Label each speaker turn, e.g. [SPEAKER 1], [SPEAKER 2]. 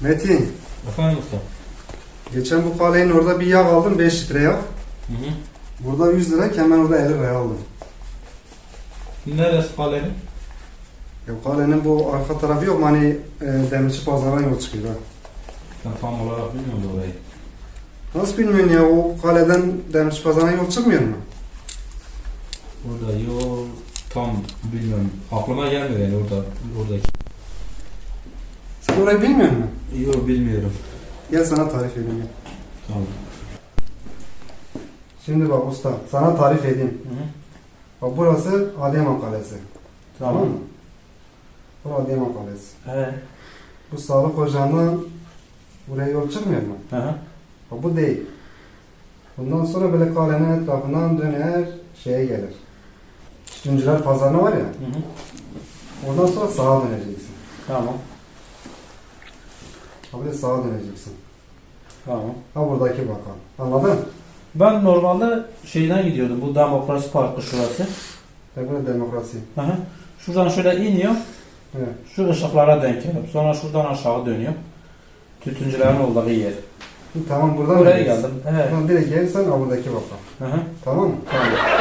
[SPEAKER 1] Metin,
[SPEAKER 2] Efendim usta.
[SPEAKER 1] geçen bu kalenin orada bir yağ aldım 5 litre yağ.
[SPEAKER 2] Hı hı.
[SPEAKER 1] Burada 100 lira, hemen orada 50 liraya aldım.
[SPEAKER 2] Neresi kalenin?
[SPEAKER 1] Ya kalenin bu arka tarafı yok mu? Hani e, demirci pazarına yol çıkıyor. ha.
[SPEAKER 2] Ben tam olarak bilmiyorum orayı.
[SPEAKER 1] Nasıl bilmiyorsun ya o kaleden demirci pazarına yol çıkmıyor mu?
[SPEAKER 2] Orada yol tam bilmiyorum. Aklıma gelmiyor yani orada. Oradaki.
[SPEAKER 1] Sen orayı bilmiyor musun?
[SPEAKER 2] Yok bilmiyorum.
[SPEAKER 1] Gel sana tarif edeyim. gel.
[SPEAKER 2] Tamam.
[SPEAKER 1] Şimdi bak usta, sana tarif edeyim.
[SPEAKER 2] Hı.
[SPEAKER 1] Bak burası Adıyaman Kalesi. Tamam
[SPEAKER 2] Tamam.
[SPEAKER 1] mı? Burası Adıyaman Kalesi.
[SPEAKER 2] He.
[SPEAKER 1] Bu sağlık ocağından buraya yol çıkmıyor mu?
[SPEAKER 2] Hı hı.
[SPEAKER 1] Bak bu değil. Bundan sonra böyle kalenin etrafından döner şeye gelir. Tütüncüler pazarına var ya.
[SPEAKER 2] Hı hı.
[SPEAKER 1] Ondan sonra sağa döneceksin.
[SPEAKER 2] Tamam.
[SPEAKER 1] Böyle sağa döneceksin.
[SPEAKER 2] Tamam.
[SPEAKER 1] Ha buradaki bakan. Anladın?
[SPEAKER 2] Ben normalde şeyden gidiyordum. Bu Demokrasi Parkı şurası.
[SPEAKER 1] Da demokrasi.
[SPEAKER 2] Hı hı. Şuradan şöyle iniyor.
[SPEAKER 1] Evet.
[SPEAKER 2] Şu ışıklara denk gelip sonra şuradan aşağı dönüyor. Tütüncülerin olduğu yer.
[SPEAKER 1] Tamam buradan
[SPEAKER 2] Buraya geldim. He.
[SPEAKER 1] Buradan direkt gelirsen buradaki bakan.
[SPEAKER 2] Hı hı.
[SPEAKER 1] Tamam mı?
[SPEAKER 2] Tamam.